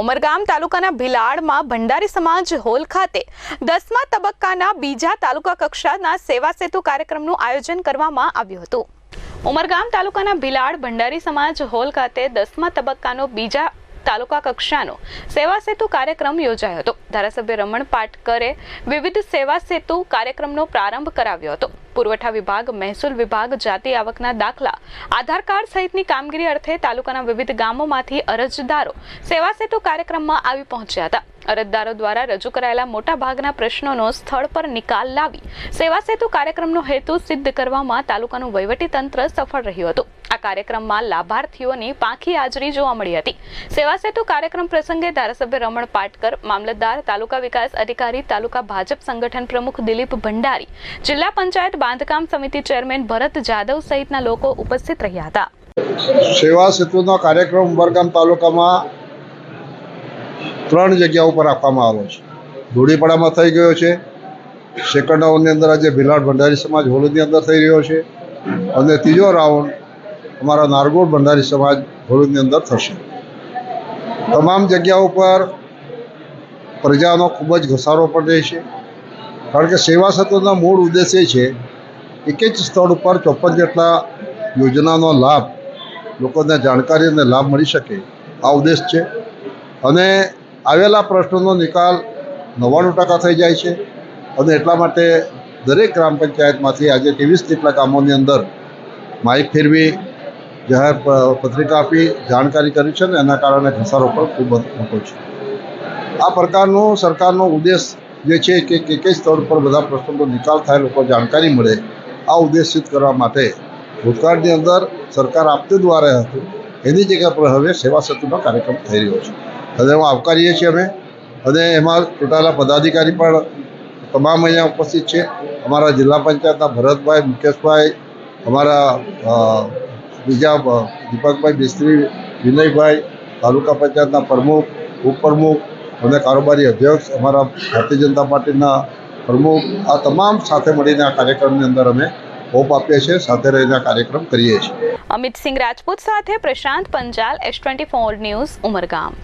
ઉમરગામ તાલુકાના ભિલાડમાં ભંડારી સમાજ હોલ ખાતે દસમા તબક્કાના બીજા તાલુકા કક્ષાના સેવા સેતુ કાર્યક્રમનું આયોજન કરવામાં આવ્યું હતું. ઉમરગામ તાલુકાના ભિલાડ ભંડારી સમાજ હોલ ખાતે દસમા તબક્કાનો બીજા તાલુકા કક્ષાનો સેવા સેતુ કાર્યક્રમ યોજાયો હતો. ધારાસભ્ય રમણ પાટકરે વિવિધ સેવા સેતુ કાર્યક્રમનો પ્રારંભ કરાવ્યો હતો. પુરવઠા વિભાગ, મહેસૂલ વિભાગ, જાતિ આવકના દાખલા, આધાર કાર્ડ સહિતની કામગીરી અર્થે તાલુકાના વિવિધ ગામોમાંથી અરજદારો સેવા સેતુ કાર્યક્રમમાં આવી પહોંચ્યા હતા. અરજદારો દ્વારા રજૂ કરાયેલા મોટા ભાગના પ્રશ્નોનો સ્થળ પર નિકાલ લાવી સેવા સેતુ કાર્યક્રમનો હેતુ સિદ્ધ કરવામાં તાલુકાનું વહીવટી તંત્ર સફળ રહ્યું હતું. આ કાર્યક્રમમાં લાભાર્થીઓની પાંખી હાજરી જોવા મળી હતી. સેવા સેતુ કાર્યક્રમ પ્રસંગે ધારાસભ્ય રમણ પાટકર, મામલતદાર, તાલુકા વિકાસ અધિકારી, તાલુકા ભાજપ સંગઠન પ્રમુખ દિલીપ ભંડારી, જિલ્લા પંચાયત બાંધકામ સમિતિ ચેરમેન ભરત જાદવ સહિતના લોકો ઉપસ્થિત રહ્યા હતા. સેવા સેતુનો કાર્યક્રમ ઉમરગામ તાલુકામાં ત્રણ જગ્યા ઉપર આપવામાં આવ્યો છે. ધૂળીપાડામાં થઈ ગયો છે. સેકન્ડની અંદર આજે ભિલાડ ભંડારી સમાજ હોલની અંદર થઈ રહ્યો છે. અને ત્રીજો રાઉન્ડ અમારા નારગોળ ભંડારી સમાજ ભરૂચની અંદર થશે. તમામ જગ્યા ઉપર પ્રજાનો ખૂબ જ ઘસારો પણ રહેશે કારણ કે સેવા સત્વના મૂળ ઉદ્દેશ્ય છે, એક જ સ્થળ ઉપર ચોપન જેટલા યોજનાનો લાભ લોકોને જાણકારી અને લાભ મળી શકે. આ ઉદ્દેશ છે. અને આવેલા પ્રશ્નોનો નિકાલ નવ્વાણું ટકા થઈ જાય છે. અને એટલા માટે દરેક ગ્રામ પંચાયતમાંથી આજે ત્રેવીસ જેટલા ગામોની અંદર માઇક ફેરવી જાહેર પત્રિકા આપી જાણકારી કરી છે ને એના કારણે ઘસારો પણ ખૂબ મોટો છે. આ પ્રકારનો સરકારનો ઉદ્દેશ જે છે કે એક જ સ્થળ પર બધા પ્રશ્નોનો નિકાલ થાય, લોકો જાણકારી મળે, આ ઉદ્દેશ સિદ્ધ કરવા માટે ભૂતકાળની અંદર સરકાર આપતે દ્વારા હતું, એની જગ્યા પર હવે સેવા સેતુનો કાર્યક્રમ થઈ રહ્યો છે. અને હું આવકારીએ છીએ અમે. અને એમાં ચૂંટાયેલા પદાધિકારી પણ તમામ અહીંયા ઉપસ્થિત છે. અમારા જિલ્લા પંચાયતના ભરતભાઈ, મુકેશભાઈ, અમારા બીજા દીપકભાઈ મિસ્ત્રી વિનયભાઈ, તાલુકા પંચાયતના પ્રમુખ, ઉપપ્રમુખ અને કારોબારી અધ્યક્ષ, અમારા ભારતીય જનતા પાર્ટીના પ્રમુખ, આ તમામ સાથે મળીને આ કાર્યક્રમની અંદર અમે હોપ આપીએ છીએ, સાથે રહીને આ કાર્યક્રમ કરીએ છીએ. અમિત સિંહ રાજપૂત સાથે Prashant Panchal S twenty four news, Umargam.